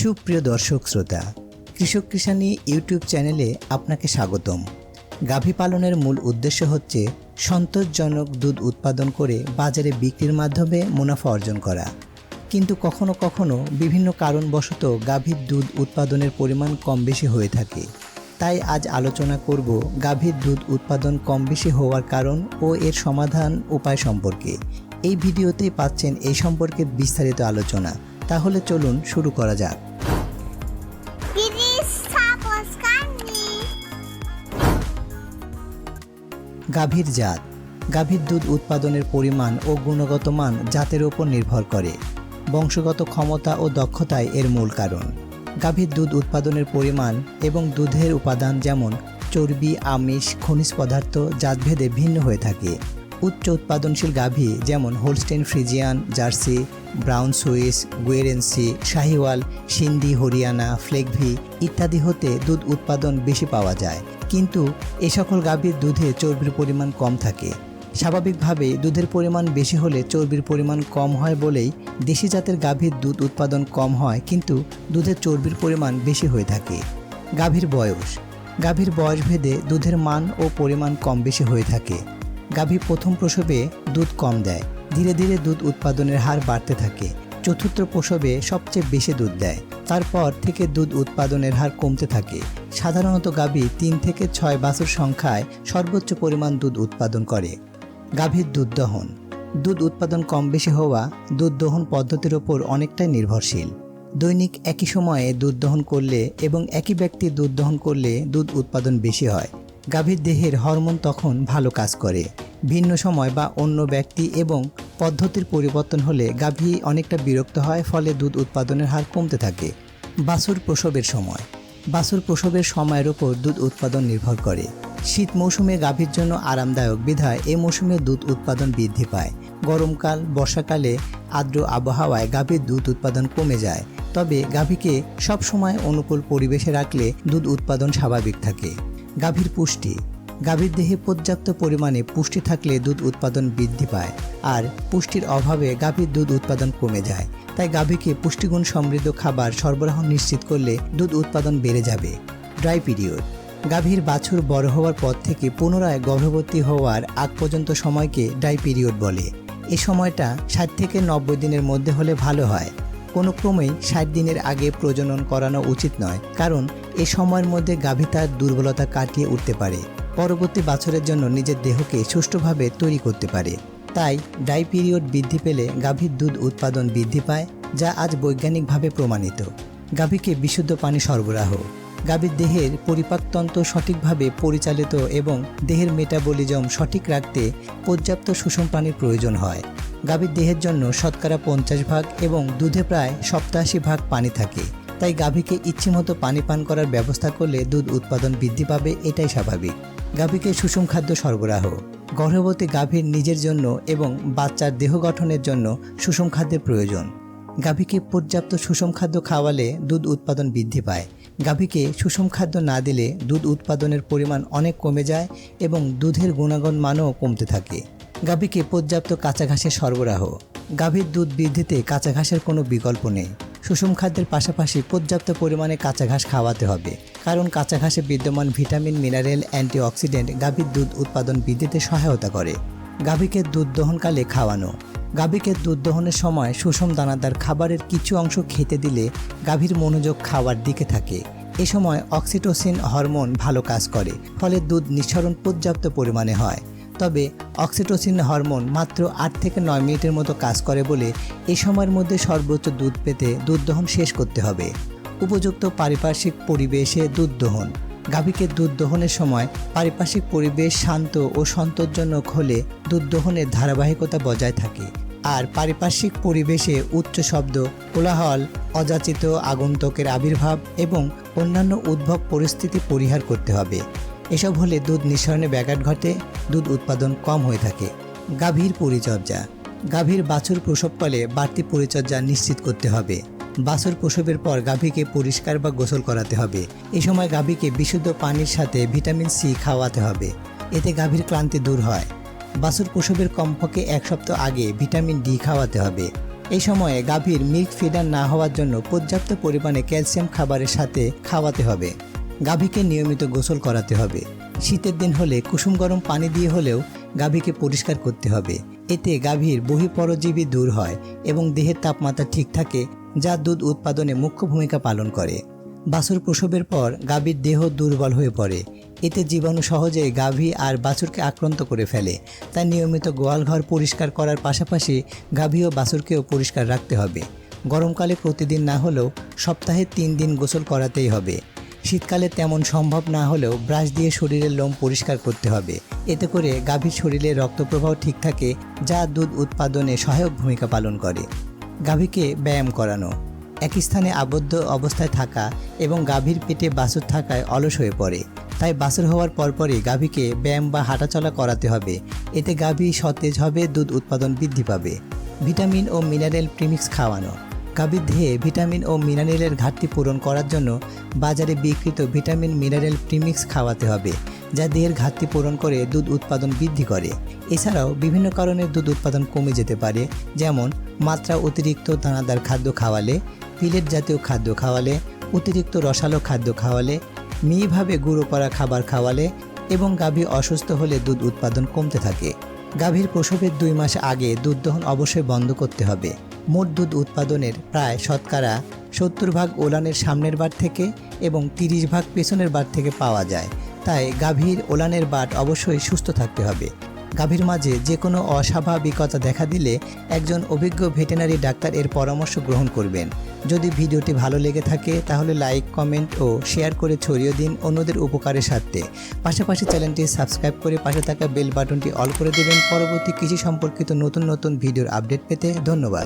সুপ্রিয় দর্শক শ্রোতা, কৃষক কৃষানি ইউটিউব চ্যানেলে আপনাকে স্বাগতম। গাভী পালনের মূল উদ্দেশ্য হচ্ছে সন্তোষজনক দুধ উৎপাদন করে বাজারে বিক্রির মাধ্যমে মুনাফা অর্জন করা। কিন্তু কখনো কখনো বিভিন্ন কারণবশত গাভীর দুধ উৎপাদনের পরিমাণ কম বেশি হয়ে থাকে। তাই আজ আলোচনা করব গাভীর দুধ উৎপাদন কম বেশি হওয়ার কারণ ও এর সমাধান উপায় সম্পর্কে। এই ভিডিওতেই পাচ্ছেন এই সম্পর্কে বিস্তারিত আলোচনা। তাহলে চলুন শুরু করা যাক. গাভীর জাত। গাভীর দুধ উৎপাদনের পরিমাণ ও গুণগত মান জাতের উপর নির্ভর করে। বংশগত ক্ষমতা ও দক্ষতাই এর মূল কারণ। গাভীর দুধ উৎপাদনের পরিমাণ এবং দুধের উপাদান যেমন চর্বি আমিষ খনিজ পদার্থ জাতভেদে ভিন্ন হয়ে থাকে। উচ্চ উৎপাদনশীল গাভী যেমন Holstein Friesian, Jersey, Brown Swiss, Guernsey, Sahiwal, Sindhi, Haryana, Fleckvieh ইত্যাদি হতে দুধ উৎপাদন বেশি পাওয়া যায়। কিন্তু এ সকল গাভীর দুধে চর্বির পরিমাণ কম থাকে। স্বাভাবিকভাবে দুধের পরিমাণ বেশি হলে চর্বির পরিমাণ কম হয় বলেই দেশি জাতের গাভীর দুধ উৎপাদন কম হয় কিন্তু দুধের চর্বির পরিমাণ বেশি হয়ে থাকে। গাভীর বয়স। গাভীর বয়স ভেদে দুধের মান ও পরিমাণ কম বেশি হয়ে থাকে। গাভী প্রথম প্রসবে দুধ কম দেয়। ধীরে ধীরে দুধ উৎপাদনের হার বাড়তে থাকে। চতুর্থ প্রসবে সবচেয়ে বেশি দুধ দেয়। তারপর থেকে দুধ উৎপাদনের হার কমতে থাকে। সাধারণত গাভী তিন থেকে ছয় বাছুর সংখ্যায় সর্বোচ্চ পরিমাণ দুধ উৎপাদন করে। গাভীর দুধ দহন। দুধ উৎপাদন কম বেশি হওয়া দুধ দহন পদ্ধতির ওপর অনেকটাই নির্ভরশীল। দৈনিক একই সময়ে দুধ দহন করলে এবং একই ব্যক্তি দুধ দহন করলে দুধ উৎপাদন বেশি হয়। গাভীর দেহের হরমোন তখন ভালো কাজ করে। ভিন্ন সময় বা অন্য ব্যক্তি এবং পদ্ধতির পরিবর্তন হলে গাভী অনেকটা বিরক্ত হয়, ফলে দুধ উৎপাদনের হার কমতে থাকে। বাছুর প্রসবের সময়। বাছুর প্রসবের সময়ের ওপর দুধ উৎপাদন নির্ভর করে। শীত মৌসুমে গাভীর জন্য আরামদায়ক বিধায় এ মৌসুমে দুধ উৎপাদন বৃদ্ধি পায়। গরমকাল, বর্ষাকালে আর্দ্র আবহাওয়ায় গাভীর দুধ উৎপাদন কমে যায়। তবে গাভীকে সবসময় অনুকূল পরিবেশে রাখলে দুধ উৎপাদন স্বাভাবিক থাকে। গাভীর পুষ্টি। গাভীর দেহে পর্যাপ্ত পরিমাণে পুষ্টি থাকলে দুধ উৎপাদন বৃদ্ধি পায়। আর পুষ্টির অভাবে গাভীর দুধ উৎপাদন কমে যায়। তাই গাভীকে পুষ্টিগুণ সমৃদ্ধ খাবার সরবরাহ নিশ্চিত করলে দুধ উৎপাদন বেড়ে যাবে। Dry period. গাভীর বাছুর বড় হওয়ার পর থেকে পুনরায় গর্ভবতী হওয়ার আগ পর্যন্ত সময়কে ড্রাই পিরিয়ড বলে। এ সময়টা ষাট থেকে নব্বই দিনের মধ্যে হলে ভালো হয়। কোনো ক্রমেই ষাট দিনের আগে প্রজনন করানো উচিত নয়, কারণ এ সময়ের মধ্যে গাভী তার দুর্বলতা কাটিয়ে উঠতে পারে। পরবর্তী বাছরের জন্য নিজের দেহকে সুষ্ঠুভাবে তৈরি করতে পারে। তাই ডাই পিরিয়ড বৃদ্ধি পেলে গাভীর দুধ উৎপাদন বৃদ্ধি পায়, যা আজ বৈজ্ঞানিকভাবে প্রমাণিত। গাভীকে বিশুদ্ধ পানি সরবরাহ। গাভীর দেহের পরিপাকতন্ত্র সঠিকভাবে পরিচালিত এবং দেহের মেটাবলিজম সঠিক রাখতে পর্যাপ্ত সুষম পানির প্রয়োজন হয়। গাভীর দেহের জন্য শতকরা পঞ্চাশ ভাগ এবং দুধে প্রায় সপ্তাশি ভাগ পানি থাকে। তাই গাভীকে ইচ্ছেমতো পানি পান করার ব্যবস্থা করলে দুধ উৎপাদন বৃদ্ধি পাবে, এটাই স্বাভাবিক। গাভীকে সুষম খাদ্য সরবরাহ। গর্ভবতী গাভীর নিজের জন্য এবং বাচ্চার দেহ গঠনের জন্য সুষম খাদ্যের প্রয়োজন। গাভীকে পর্যাপ্ত সুষম খাদ্য খাওয়ালে দুধ উৎপাদন বৃদ্ধি পায়। গাভীকে সুষম খাদ্য না দিলে দুধ উৎপাদনের পরিমাণ অনেক কমে যায় এবং দুধের গুণাগুণ মানও কমতে থাকে। গাভীকে পর্যাপ্ত কাঁচা ঘাসের সরবরাহ। গাভীর দুধ বৃদ্ধিতে কাঁচা ঘাসের কোনো বিকল্প নেই। সুষম খাদ্যের পাশাপাশি পর্যাপ্ত পরিমাণে কাঁচা ঘাস খাওয়াতে হবে। কারণ কাঁচা ঘাসে বিদ্যমান ভিটামিন, মিনারেল, অ্যান্টিঅক্সিডেন্ট গাভীর দুধ উৎপাদন বৃদ্ধিতে সহায়তা করে। গাভীকে দুধ দহনকালে খাওয়ানো। গাভীকে দুধ দহনের সময় সুষম দানাদার খাবারের কিছু অংশ খেতে দিলে গাভীর মনোযোগ খাওয়ার দিকে থাকে। এ সময় অক্সিটোসিন হরমোন ভালো কাজ করে, ফলে দুধ নিঃসরণ পর্যাপ্ত পরিমাণে হয়। তবে অক্সিটোসিন হরমোন মাত্র আট থেকে নয় মিনিটের মতো কাজ করে বলে এ সময়ের মধ্যে সর্বোচ্চ দুধ পেতে দুধ দহন শেষ করতে হবে। উপযুক্ত পারিপার্শ্বিক পরিবেশে দুধ দহন। গাভীকে দুধ দহনের সময় পারিপার্শ্বিক পরিবেশ শান্ত ও সন্তোষজনক হলে দুধ দহনের ধারাবাহিকতা বজায় থাকে। আর পারিপার্শ্বিক পরিবেশে উচ্চ শব্দ, কোলাহল, অযাচিত আগন্তুকের আবির্ভাব এবং অন্যান্য উদ্ভব পরিস্থিতি পরিহার করতে হবে। এসব হলে দুধ নিঃসরণে ব্যাঘাত ঘটে, দুধ উৎপাদন কম হয়ে থাকে। গাভীর পরিচর্যা। গাভীর বাছুর প্রসবকালে বাড়তি পরিচর্যা নিশ্চিত করতে হবে। বাছুর প্রসবের পর গাভীকে পরিষ্কার বা গোসল করাতে হবে। এই সময় গাভীকে বিশুদ্ধ পানির সাথে ভিটামিন সি খাওয়াতে হবে। এতে গাভীর ক্লান্তি দূর হয়। বাছুর প্রসবের কমপক্ষে এক সপ্তাহ আগে ভিটামিন ডি খাওয়াতে হবে। এই সময়ে গাভীর মিল্ক ফিডার না হওয়ার জন্য পর্যাপ্ত পরিমাণে ক্যালসিয়াম খাবারের সাথে খাওয়াতে হবে। গাভীকে নিয়মিত গোসল করাতে হবে। শীতের দিন হলে কুসুম গরম পানি দিয়ে হলেও গাভীকে পরিষ্কার করতে হবে। এতে গাভীর বহিঃপরজীবী দূর হয় এবং দেহের তাপমাত্রা ঠিক থাকে, যা দুধ উৎপাদনে মুখ্য ভূমিকা পালন করে। বাছুর প্রসবের পর গাভীর দেহ দুর্বল হয়ে পড়ে। এতে জীবাণু সহজেই গাভী আর বাছুরকে আক্রান্ত করে ফেলে। তাই নিয়মিত গোয়ালঘর পরিষ্কার করার পাশাপাশি গাভী ও বাছুরকেও পরিষ্কার রাখতে হবে। গরমকালে প্রতিদিন না হলেও সপ্তাহে তিন দিন গোসল করাতেই হবে। শীতকালে তেমন সম্ভব না হলেও ব্রাশ দিয়ে শরীরের লোম পরিষ্কার করতে হবে। এতে করে গাভীর শরীরে রক্তপ্রবাহ ঠিক থাকে, যা দুধ উৎপাদনে সহায়ক ভূমিকা পালন করে। গাভীকে ব্যায়াম করানো এক স্থানে আবদ্ধ অবস্থায় থাকা এবং গাভীর পেটে বাছুর থাকায় অলস হয়ে পড়ে। তাই বাছুর হওয়ার পরপরই গাভীকে ব্যায়াম বা হাঁটাচলা করাতে হবে। এতে গাভী সতেজ হবে, দুধ উৎপাদন বৃদ্ধি পাবে। ভিটামিন ও মিনারেল প্রিমিক্স খাওয়ানো দেহে ভিটামিন ও মিনারেলের ঘাটতি পূরণ করার জন্য বাজারে বিক্রিত ভিটামিন মিনারেল প্রিমিক্স খাওয়াতে হবে, যা দেহের ঘাটতি পূরণ করে দুধ উৎপাদন বৃদ্ধি করে। এছাড়াও বিভিন্ন কারণে দুধ উৎপাদন কমে যেতে পারে, যেমন মাত্রা অতিরিক্ত দানাদার খাদ্য খাওয়ালে, পিলেট জাতীয় খাদ্য খাওয়ালে, অতিরিক্ত রসালো খাদ্য খাওয়ালে, মিহিভাবে গুঁড়ো করা খাবার খাওয়ালে এবং গাভী অসুস্থ হলে দুধ উৎপাদন কমতে থাকে। গাভীর প্রসবের দুই মাস আগে দুধ দহন অবশ্যই বন্ধ করতে হবে। মোট দুধ উৎপাদনের প্রায় শতকরা সত্তর ভাগ ওলানের সামনের বার থেকে এবং তিরিশ ভাগ পেছনের বার থেকে পাওয়া যায়। তাই গাভীর ওলানের বাট অবশ্যই সুস্থ থাকতে হবে। গাভীর মাঝে যে কোনো অস্বাভাবিকতা দেখা দিলে একজন অভিজ্ঞ ভেটেনারি ডাক্তার এর পরামর্শ গ্রহণ করবেন। যদি ভিডিওটি ভালো লেগে থাকে, তাহলে লাইক, কমেন্ট ও শেয়ার করে ছড়িয়ে দিন অন্যদের উপকারের স্বার্থে। পাশাপাশি চ্যানেলটি সাবস্ক্রাইব করে পাশে থাকা বেল বাটনটি অল করে দেবেন। পরবর্তী কৃষি সম্পর্কিত নতুন নতুন ভিডিওর আপডেট পেতে ধন্যবাদ।